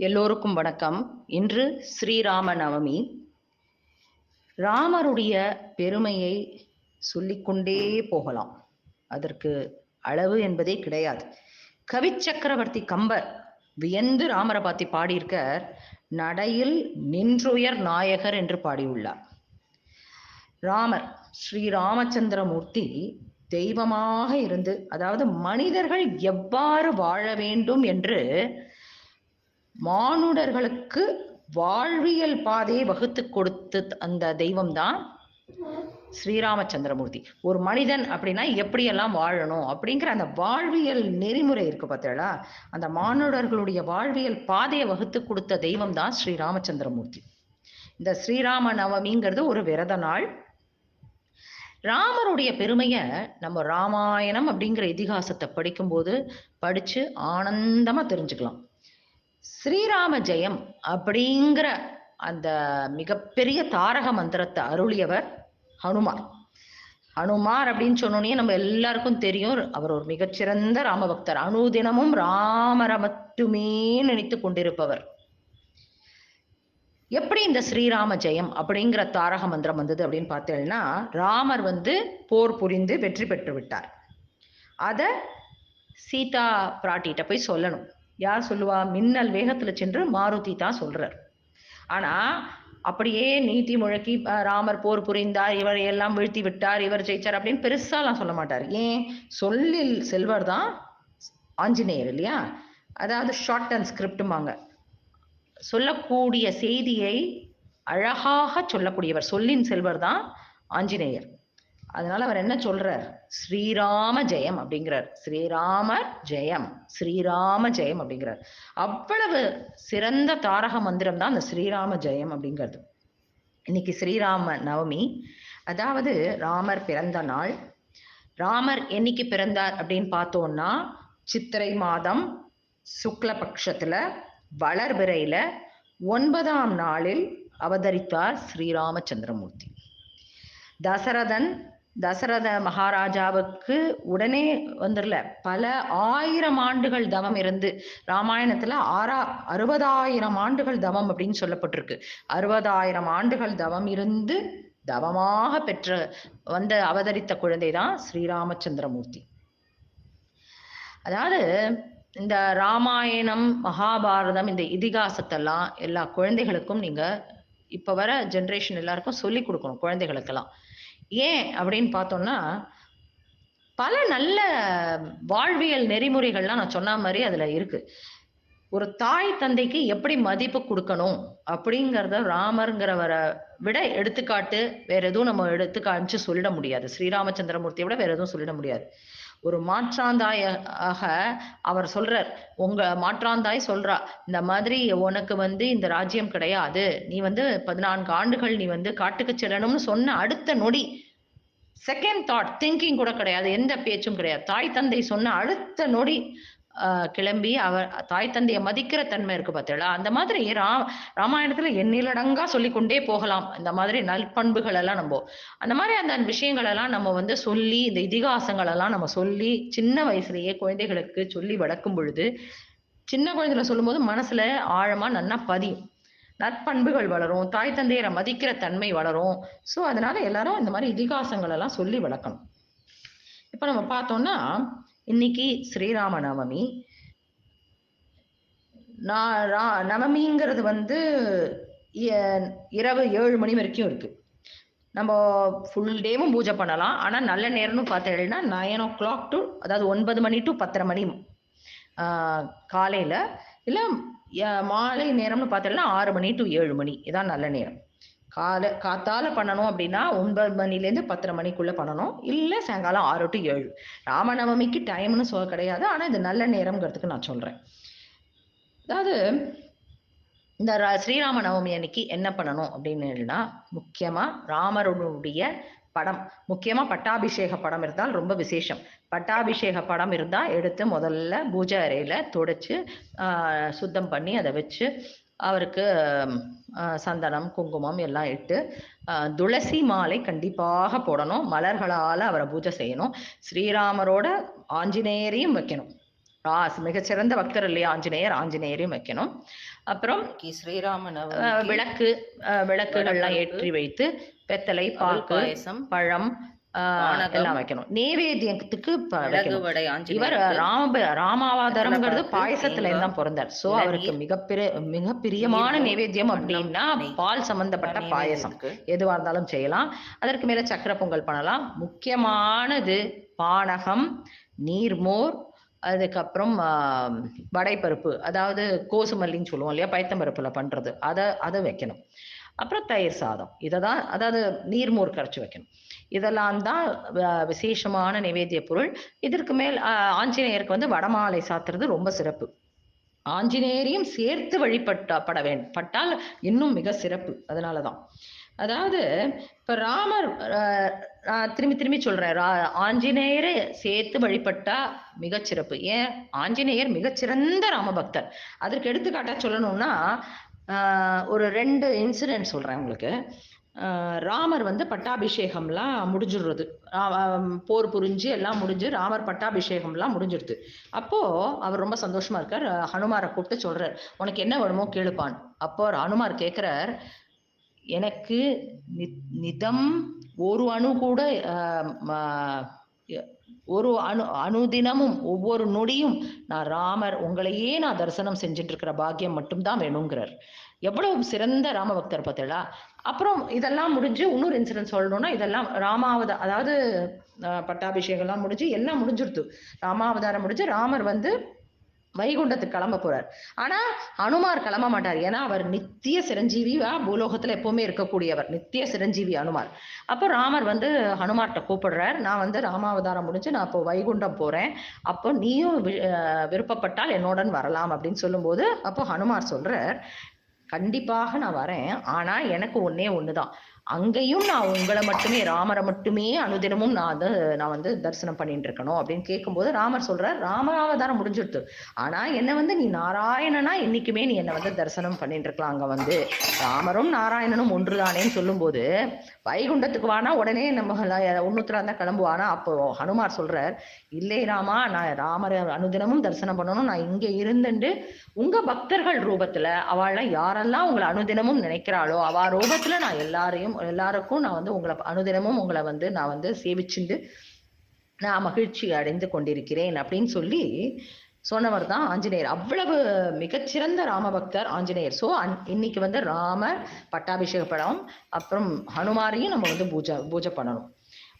எல்லோருக்கும் வணக்கம். இன்று ஸ்ரீராம நவமி ராமருடைய பெருமையை சொல்லிக்கொண்டே போகலாம். அதற்கு அளவு என்பதே கிடையாது. கவி சக்கரவர்த்தி கம்பர் வியந்து ராமரை பத்தி பாடியிருக்கார். நடையில் நின்றுயர் நாயகர் என்று பாடியுள்ளார். ராமர் ஸ்ரீ ராமச்சந்திரமூர்த்தி தெய்வமாக இருந்து அதாவது மனிதர்கள் எவ்வாறு வாழ வேண்டும் என்று மானுடர்களுக்கு வாழ்வியல் பாதையை வகுத்து கொடுத்து அந்த தெய்வம் தான் ஸ்ரீராமச்சந்திரமூர்த்தி. ஒரு மனிதன் அப்படின்னா எப்படியெல்லாம் வாழணும் அப்படிங்கிற அந்த வாழ்வியல் நெறிமுறை இருக்கு பார்த்தீங்களா அந்த மானுடர்களுடைய வாழ்வியல் பாதையை வகுத்து கொடுத்த தெய்வம் தான் ஸ்ரீராமச்சந்திரமூர்த்தி. இந்த ஸ்ரீராம நவமிங்கிறது ஒரு விரத நாள். ராமருடைய பெருமையை நம்ம ராமாயணம் அப்படிங்கிற இதிகாசத்தை படிக்கும்போது படிச்சு ஆனந்தமா தெரிஞ்சுக்கலாம். ஸ்ரீராம ஜெயம் அப்படிங்கிற அந்த மிகப்பெரிய தாரக மந்திரத்தை அருளியவர் ஹனுமார். ஹனுமார் அப்படின்னு சொன்னோன்னே நம்ம எல்லாருக்கும் தெரியும் அவர் ஒரு மிகச்சிறந்த ராமபக்தர். அனுதினமும் ராமரை மட்டுமே நினைத்து கொண்டிருப்பவர். எப்படி இந்த ஸ்ரீராம ஜெயம் அப்படிங்கிற தாரக மந்திரம் வந்தது அப்படின்னு பார்த்தீங்கன்னா ராமர் வந்து போர் புரிந்து வெற்றி பெற்று விட்டார். அத சீதா பிராட்டிகிட்ட போய் சொல்லணும். யார் சொல்லுவா? மின்னல் வேகத்துல சென்று மாருதி தான் சொல்றார். ஆனா அப்படியே நீட்டி முழக்கி ராமர் போர் புரிந்தார் இவர் எல்லாம் வீழ்த்தி விட்டார் இவர் ஜெயிச்சார் அப்படின்னு பெருசாலாம் சொல்ல மாட்டார். ஏன்? சொல்லில் செல்வர் தான் ஆஞ்சநேயர் இல்லையா? அதாவது ஷார்ட் அண்ட் ஸ்கிரிப்டுமாங்க சொல்லக்கூடிய செய்தியை அழகாக சொல்லக்கூடியவர் சொல்லின் செல்வர் தான் ஆஞ்சநேயர். அதனால அவர் என்ன சொல்றார்? ஸ்ரீராம ஜெயம் அப்படிங்கிறார். ஸ்ரீராமர் ஜெயம். ஸ்ரீராம ஜெயம் அப்படிங்கிறார். அவ்வளவு சிறந்த தாரக மந்திரம் தான் அந்த ஸ்ரீராம ஜெயம் அப்படிங்கிறது. இன்னைக்கு ஸ்ரீராம நவமி அதாவது ராமர் பிறந்த நாள். ராமர் என்னைக்கு பிறந்தார் அப்படின்னு பார்த்தோம்னா சித்திரை மாதம் சுக்லபக்ஷத்துல வளர்பிறையில ஒன்பதாம் நாளில் அவதரித்தார் ஸ்ரீராமச்சந்திரமூர்த்தி. தசரதன் தசரத மகாராஜாவுக்கு உடனே வந்துடல. பல ஆயிரம் ஆண்டுகள் தவம் இருந்து ராமாயணத்துல ஆறா அறுபதாயிரம் ஆண்டுகள் தவம் அப்படின்னு சொல்லப்பட்டிருக்கு. அறுபதாயிரம் ஆண்டுகள் தவம் இருந்து தவமாக பெற்ற வந்த அவதரித்த குழந்தை தான் ஸ்ரீராமச்சந்திரமூர்த்தி. அதாவது இந்த ராமாயணம் மகாபாரதம் இந்த இதிகாசத்தெல்லாம் எல்லா குழந்தைகளுக்கும் நீங்க இப்ப வர ஜென்ரேஷன் எல்லாருக்கும் சொல்லி கொடுக்கணும் குழந்தைகளுக்கெல்லாம். ஏன் அப்படின்னு பார்த்தோம்னா பல நல்ல வாழ்வியல் நெறிமுறைகள்லாம் நான் சொன்ன மாதிரி அதுல இருக்கு. ஒரு தாய் தந்தைக்கு எப்படி மதிப்பு கொடுக்கணும் அப்படிங்கிறத ராமருங்கிறவரை விட எடுத்துக்காட்டு வேற எதுவும் நம்ம எடுத்து காமிச்சு சொல்லிட முடியாது. ஸ்ரீராமச்சந்திரமூர்த்தியை விட வேற எதுவும் சொல்லிட முடியாது. ஒரு மாற்றாந்தாயாக அவர் சொல்றார். உங்க மாற்றாந்தாய் சொல்றா இந்த மாதிரி உனக்கு வந்து இந்த ராஜ்யம் கிடையாது. நீ வந்து பதினான்கு ஆண்டுகள் நீ வந்து காட்டுக்கு செல்லணும்னு சொன்ன அடுத்த நொடி செகண்ட் தாட் திங்கிங் கூட கிடையாது. எந்த பேச்சும் கிடையாது. தாய் தந்தை சொன்ன அடுத்த நொடி கிளம்பி அவர் தாய் தந்தையை மதிக்கிற தன்மை இருக்கு பார்த்தீங்களா அந்த மாதிரி ரா ராமாயணத்துல எண்ணிலடங்கா சொல்லிக்கொண்டே போகலாம். இந்த மாதிரி நல்பண்புகள் எல்லாம் நம்ம அந்த மாதிரி அந்த விஷயங்கள் எல்லாம் நம்ம வந்து சொல்லி இந்த இதிகாசங்கள் எல்லாம் நம்ம சொல்லி சின்ன வயசுலயே குழந்தைகளுக்கு சொல்லி வளர்க்கும் பொழுது சின்ன குழந்தைகள சொல்லும்போது மனசுல ஆழமா நன்னா பதியும். நற்பண்புகள் வளரும் தாய் தந்தையரை மதிக்கிற தன்மை வளரும். ஸோ அதனால எல்லாரும் இந்த மாதிரி இதிகாசங்கள் எல்லாம் சொல்லி வளர்க்கணும். இப்போ நம்ம பார்த்தோம்னா இன்னைக்கு ஸ்ரீராம நவமி நான் நவமிங்கிறது வந்து இரவு ஏழு மணி வரைக்கும் இருக்கு. நம்ம ஃபுல் டேவும் பூஜை பண்ணலாம். ஆனால் நல்ல நேரம்னு பார்த்தீங்கன்னா நைன் ஓ கிளாக் டு அதாவது ஒன்பது மணி டு பத்தரை மணி காலையில். இல்லை மாலை நேரம்னு பார்த்தீங்கன்னா ஆறு மணி டு ஏழு மணி. இதான் நல்ல நேரம். காலை காத்தால பண்ணணும் அப்படின்னா ஒன்பது மணிலேருந்து பத்தரை மணிக்குள்ள பண்ணணும். இல்லை சாயங்காலம் ஆறு டு ஏழு. ராமநவமிக்கு டைம்னு சொல்ல கிடையாது. ஆனால் இது நல்ல நேரம்ங்கிறதுக்கு நான் சொல்கிறேன் அதாவது இந்த ஸ்ரீராம நவமி அன்னைக்கு என்ன பண்ணணும் அப்படின்னா முக்கியமாக ராமருடைய படம் முக்கியமாக பட்டாபிஷேக படம் இருந்தால் ரொம்ப விசேஷம். பட்டாபிஷேக படம் இருந்தால் எடுத்து முதல்ல பூஜை அறையில் துடைச்சு சுத்தம் பண்ணி அதை வச்சு அவருக்கு சந்தனம் குங்குமம் எல்லாம் இட்டு துளசி மாலை கண்டிப்பாக போடணும். மலர்களால் அவரை பூஜை செய்யணும். ஸ்ரீராமரோட ஆஞ்சநேயரையும் வைக்கணும். ராஸ் மிகச்சிறந்த பக்தர் இல்லையா? ஆஞ்சநேயர் ஆஞ்சநேயரையும் வைக்கணும். அப்புறம் இன்னைக்கு ஸ்ரீராம அஹ், நவமிக்கு விளக்கு விளக்குகள்லாம் விளக்கு, ஏற்றி வைத்து அவல் பாக்கு பாயசம். பழம் எல்லாம் வைக்கணும். வடை இவர் ராம ராமாவதாரம்ங்கிறது பாயசத்துல இருந்து பிறந்தார். சோ அவருக்கு மிகப்பெரிய மிக பிரியமான நைவேத்தியம் அப்படின்னா. பால் சம்பந்தப்பட்ட பாயசம். எதுவா இருந்தாலும் செய்யலாம். அதற்கு மேல சக்கரை பொங்கல் பண்ணலாம். முக்கியமானது பானகம் நீர்மோர் அதுக்கப்புறம் ஆஹ், வடைப்பருப்பு. அதாவது கோசுமல்லின்னு சொல்லுவோம் இல்லையா பயத்தம்பருப்புல பண்றது. அதை அதை வைக்கணும். அப்புறம் தயிர் சாதம். இதை தான் அதாவது நீர்மோர் கரைச்சி வைக்கணும். இதெல்லாம் தான் விசேஷமான நிவேத்திய பொருள். இதற்கு மேல் ஆஞ்சநேயருக்கு வந்து வடமாலை சாத்துறது ரொம்ப சிறப்பு. ஆஞ்சநேயரையும் சேர்த்து வழிபட்ட பட வேண்டும் பட்டால் இன்னும் மிக சிறப்பு அதனால தான். அதாவது இப்ப ராமர் திரும்பி திரும்பி சொல்றேன் ரா- ஆஞ்சநேயரை சேர்த்து வழிபட்டா மிகச்சிறப்பு ஏன்? ஆஞ்சநேயர் மிகச்சிறந்த ராமபக்தர். அதற்கு எடுத்துக்காட்டா சொல்லணும்னா ஒரு ரெண்டு இன்சிடென்ட் சொல்றேன் உங்களுக்கு. ராமர் வந்து பட்டாபிஷேகம்லாம் முடிஞ்சிடுறது. போர் புரிஞ்சு எல்லாம் முடிஞ்சு ராமர் பட்டாபிஷேகம்லாம் முடிஞ்சிடுது. அப்போ அவர் ரொம்ப சந்தோஷமா இருக்கார். ஹனுமாரை கூப்பிட்டு சொல்றார் உனக்கு என்ன வேணுமோ கேளுப்பான். அப்போ ஹனுமார் கேட்கிறார் எனக்கு நி- நிதம் ஒரு அணு கூட ம- ஒரு அணு அணுதினமும் ஒவ்வொரு நொடியும் நான் ராமர் உங்களையே நான் தரிசனம் செஞ்சுட்டு இருக்கிற பாக்கியம் மட்டும்தான் வேணுங்கிறார். எவ்வளவு சிறந்த ராம பக்தர் பார்த்தீங்களா அப்புறம் இதெல்லாம் முடிஞ்சு இன்னொரு இன்சிடென்ட் சொல்லணும்னா இதெல்லாம் ராமாவத அதாவது பட்டாபிஷேகம்லாம் முடிஞ்சு எல்லாம் முடிஞ்சிருது. ராமாவதாரம் முடிஞ்சு ராமர் வந்து வைகுண்டத்துக்கு கிளம்ப போறார். ஆனா அனுமார் கிளம்ப மாட்டார். ஏன்னா அவர் நித்திய சிரஞ்சீவியா பூலோகத்துல எப்பவுமே இருக்கக்கூடியவர். நித்திய சிரஞ்சீவி அனுமார். அப்போ ராமர் வந்து ஹனுமார்கிட்ட கூப்பிடுறார். நான் வந்து ராமாவதாரம் முடிஞ்சு நான் இப்போ வைகுண்டம் போறேன். அப்போ நீயும் வி- விருப்பப்பட்டால் என்னோடன் வரலாம் அப்படின்னு சொல்லும்போது அப்போ ஹனுமார் சொல்றார் கண்டிப்பாக நான் வரேன். ஆனா எனக்கு ஒன்னே ஒண்ணுதான். அங்கேயும் நான் உங்களை மட்டுமே ராமரை மட்டுமே அனுதினமும் நான் வந்து நான் வந்து தரிசனம் பண்ணிட்டு இருக்கணும் அப்படின்னு கேட்கும்போது ராமர் சொல்றார் ராமராவதாரம் முடிஞ்சிடுது ஆனா என்ன வந்து நீ நாராயணனா என்னைக்குமே நீ என்னை வந்து தரிசனம் பண்ணிட்டு இருக்கலாம் அங்க வந்து. ராமரும் நாராயணனும் ஒன்றுதானேன்னு சொல்லும்போது வைகுண்டத்துக்கு வானா உடனே நம்ம உன்னுத்துல இருந்தா கிளம்புவானா? அப்போ ஹனுமார் சொல்றார் இல்லை ராமா நான் ராமரை அனுதினமும் தரிசனம் பண்ணணும். நான் இங்க இருந்துட்டு உங்க பக்தர்கள் ரூபத்துல அவள்லாம் யாரெல்லாம் உங்களை அனுதினமும் நினைக்கிறாளோ அவ ரூபத்துல நான் எல்லாரையும் எல்லாருக்கும் நான் வந்து உங்களை அனுதினமும் உங்களை வந்து நான் வந்து சேவிச்சுண்டு நான் மகிழ்ச்சி அடைந்து கொண்டிருக்கிறேன் அப்படின்னு சொல்லி சொன்னவர் தான் ஆஞ்சநேயர். அவ்வளவு மிகச்சிறந்த ராமபக்தர் ஆஞ்சநேயர். ஸோ இன்னைக்கு வந்து ராமர் பட்டாபிஷேக படம் அப்புறம் ஹனுமாரையும் நம்ம வந்து பூஜை பூஜை பண்ணணும்.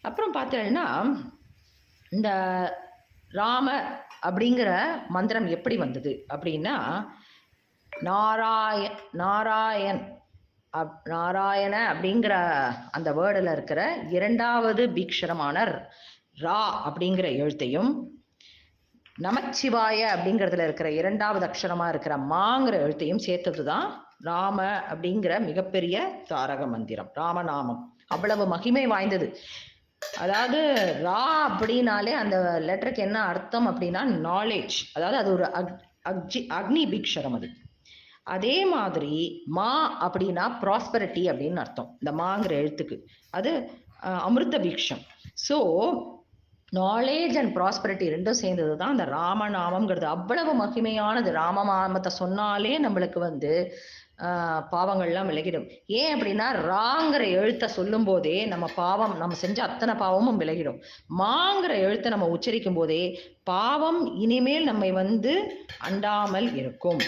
அப்புறம் பார்த்தீங்கன்னா இந்த ராம அப்படிங்கிற மந்திரம் எப்படி வந்தது அப்படின்னா நாராய நாராயண் அப் நாராயண அப்படிங்கிற அந்த வேர்டில் இருக்கிற இரண்டாவது பீக்ஷரமான ரா அப்படிங்கிற எழுத்தையும் நமச்சிவாய அப்படிங்கிறதுல இருக்கிற இரண்டாவது அக்ஷரமாக இருக்கிற மாங்கிற எழுத்தையும் சேர்த்தது தான் ராம அப்படிங்கிற மிகப்பெரிய தாரக மந்திரம் ராமநாமம். அவ்வளவு மகிமை வாய்ந்தது. அதாவது ரா அப்படின்னாலே அந்த லெட்டருக்கு என்ன அர்த்தம் அப்படின்னா நாலேஜ் அதாவது அது ஒரு அக் அக்ஜி அக்னி பீக்ஷரம் அது. அதே மாதிரி மா அப்படின்னா ப்ராஸ்பரிட்டி அப்படின்னு அர்த்தம். இந்த மாங்கிற எழுத்துக்கு. அது அமிர்த பீக்ஷம் ஸோ நாலேஜ் அண்ட் ப்ராஸ்பரிட்டி ரெண்டும் சேர்ந்தது தான் அந்த ராமநாமம்ங்கிறது. அவ்வளவு மகிமையானது. ராமநாமத்தை சொன்னாலே நம்மளுக்கு வந்து பாவங்கள்லாம் விலகிடும். ஏன் அப்படின்னா ராங்கிற எழுத்தை சொல்லும் போதே நம்ம பாவம் நம்ம செஞ்ச அத்தனை பாவமும் விலகிடும். மாங்கிற எழுத்தை நம்ம உச்சரிக்கும் போதே பாவம் இனிமேல் நம்மை வந்து அண்டாமல் இருக்கும்.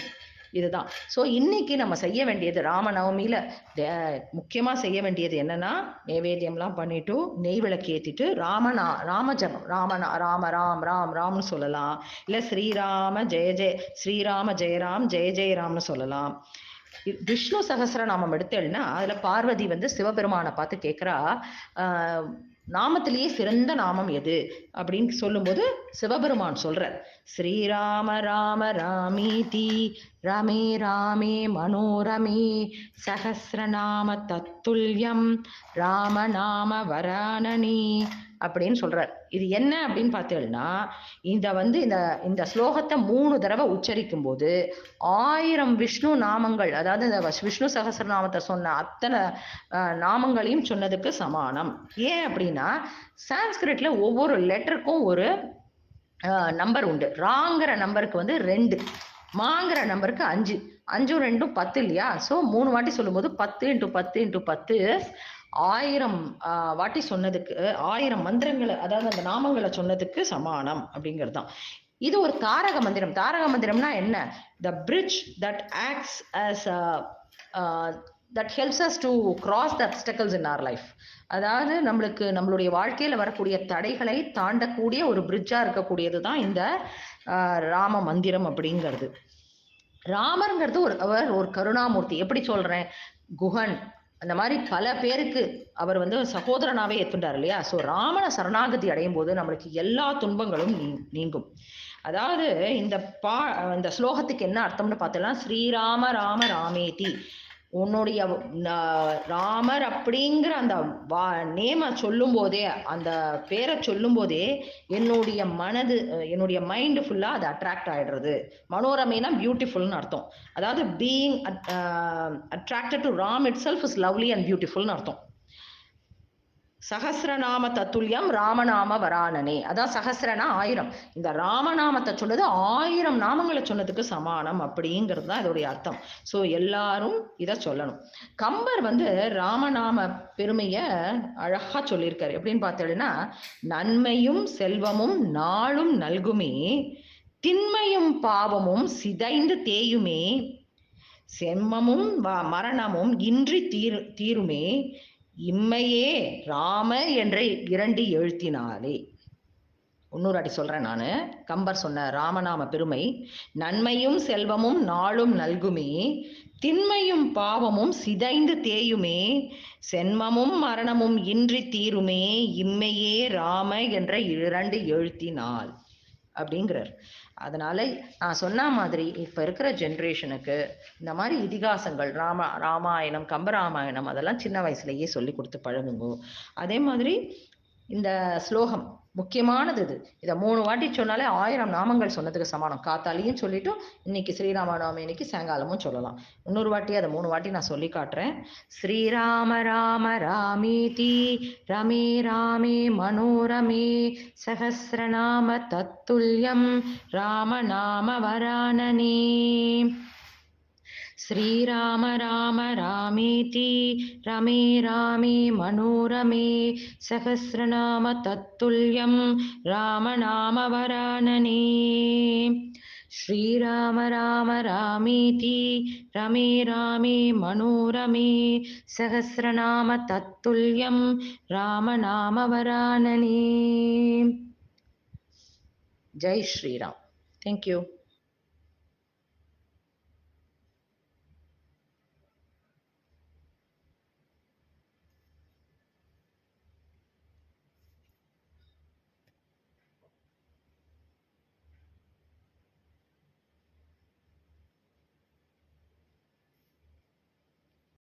இதுதான். ஸோ இன்னைக்கு நம்ம செய்ய வேண்டியது ராமநவமியில தே- முக்கியமாக செய்ய வேண்டியது என்னன்னா நைவேத்தியம்லாம் பண்ணிட்டு நெய் விளக்கு ஏற்றிட்டு ராமநா ராம ஜபம் ராம ராம ராம் ராம் ராம்னு சொல்லலாம். இல்லை ஸ்ரீராம ஜெய ஜெய ஸ்ரீராம ஜெயராம் ஜெய ஜெயராம்னு சொல்லலாம். விஷ்ணு விஷ்ணு சகஸ்ரநாமம் எடுத்தேன்னா அதுல பார்வதி வந்து சிவபெருமானை பார்த்து கேட்குறா நாமத்திலேயே சிறந்த நாமம் எது? அப்படின்னு சொல்லும்போது சிவபெருமான் சொல்றார். ஸ்ரீராம ராம ராமீதி. ரமே ராமே மனோரமே. சகசிரநாம தத்துல்யம். ராமநாம வரானனி அப்படின்னு சொல்றார். இது என்ன அப்படின்னு பார்த்தீங்கன்னா இந்த வந்து இந்த இந்த ஸ்லோகத்தை மூணு தடவை உச்சரிக்கும் போது ஆயிரம் விஷ்ணு நாமங்கள் அதாவது இந்த விஷ்ணு விஷ்ணு சகசிரநாமத்தை சொன்ன அத்தனை நாமங்களையும் சொன்னதுக்கு சமானம். ஏன் அப்படின்னா சான்ஸ்கிரிட்ல ஒவ்வொரு லெட்டருக்கும் ஒரு நம்பர் உண்டு. ராங்கிற நம்பருக்கு வந்து ரெண்டு. மாங்கிற நம்பருக்கு அஞ்சு. அஞ்சும் ரெண்டும் பத்து இல்லையா? ஸோ மூணு வாட்டி சொல்லும்போது பத்து இன்ட்டு பத்து இன்ட்டு பத்து. ஆயிரம் வாட்டி சொன்னதுக்கு ஆயிரம் மந்திரங்களை அதாவது அந்த நாமங்களை சொன்னதுக்கு சமானம் அப்படிங்கிறது தான். இது ஒரு தாரக மந்திரம். தாரக மந்திரம்னா என்ன? The bridge that acts as that helps us to cross the obstacles in our life அதாவது நம்மளுக்கு நம்மளுடைய வாழ்க்கையில் வரக்கூடிய தடைகளை தாண்டக்கூடிய ஒரு பிரிட்ஜாக இருக்கக்கூடியது தான் இந்த ராம மந்திரம் அப்படிங்கிறது. ராமருங்கிறது ஒரு அவர் ஒரு கருணாமூர்த்தி. எப்படி சொல்கிறேன் குஹன் அந்த மாதிரி பல பேருக்கு அவர் வந்து சகோதரனாவே ஏத்துட்டார் இல்லையா? ஸோ ராமனை சரணாகதி அடையும் போது நம்மளுக்கு எல்லா துன்பங்களும் நீங்கும். அதாவது இந்த பா இந்த ஸ்லோகத்துக்கு என்ன அர்த்தம்னு பார்த்தோம்னா ஸ்ரீராம ராம ராமேதி. உன்னுடைய ராமர் அப்படிங்கிற அந்த வா நேம சொல்லும் போதே அந்த பேரை சொல்லும் போதே என்னுடைய மனது என்னுடைய மைண்டு ஃபுல்லா அது அட்ராக்ட் ஆயிடுறது. மனோரமைனா பியூட்டிஃபுல்னு அர்த்தம். அதாவது being attracted to Ram itself is lovely and பியூட்டிஃபுல்னு அர்த்தம். சகசிரநாம தத்துல்யம் ராமநாம வராணனே அதான் சகசிரனா ஆயிரம். இந்த ராமநாமத்தை சொன்னது ஆயிரம் நாமங்களை சொன்னதுக்கு சமானம் அப்படிங்கிறது தான் இதோடைய அர்த்தம். ஸோ எல்லாரும் இதை சொல்லணும். கம்பர் வந்து ராமநாம பெருமைய அழகா சொல்லியிருக்காரு. எப்படின்னு பார்த்தீங்கன்னா நன்மையும் செல்வமும் நாளும் நல்குமே திண்மையும் பாவமும் சிதைந்து தேயுமே செம்மமும் வ- மரணமும் இன்றி தீர் தீருமே இம்மையே ராம என்ற இரண்டு எழுத்தினாலே. இன்னொரு அடி சொல்றேன் நான். கம்பர் சொன்ன ராமநாம பெருமை நன்மையும் செல்வமும் நாளும் நல்குமே திண்மையும் பாவமும் சிதைந்து தேயுமே சென்மமும் மரணமும் இன்றி தீருமே இம்மையே ராம என்ற இரண்டு எழுத்தினால். அப்படிங்கிறார். அதனால நான் சொன்ன மாதிரி இப்ப இருக்கிற ஜென்ரேஷனுக்கு இந்த மாதிரி இதிகாசங்கள் ராம ராமாயணம் கம்பராமாயணம் அதெல்லாம் சின்ன வயசுலயே சொல்லி கொடுத்து பழகுங்க. அதே மாதிரி இந்த ஸ்லோகம் முக்கியமானது இது. இதை மூணு வாட்டி சொன்னாலே ஆயிரம் நாமங்கள் சொன்னதுக்கு சமானம். காத்தாலையும் சொல்லிட்டு இன்னைக்கு ஸ்ரீராமநவமி இன்னைக்கு சாயங்காலமும் சொல்லலாம். இன்னொரு வாட்டி அதை மூணு வாட்டி நான் சொல்லி காட்டுறேன். ஸ்ரீராம ராம ராமேதி ரமே ராமே மனோரமே சகசிரநாம தத்துல்யம் ராமநாம வரானனே. श्रीराम राम रामेति रमे रामे मनोरमे सहस्रनाम तत्तुल्यं रामनामवरानने श्रीराम राम रामेति रमे रामे मनोरमे सहस्रनाम तत्तुल्यं रामनामवरानने जय श्रीराम थैंक यू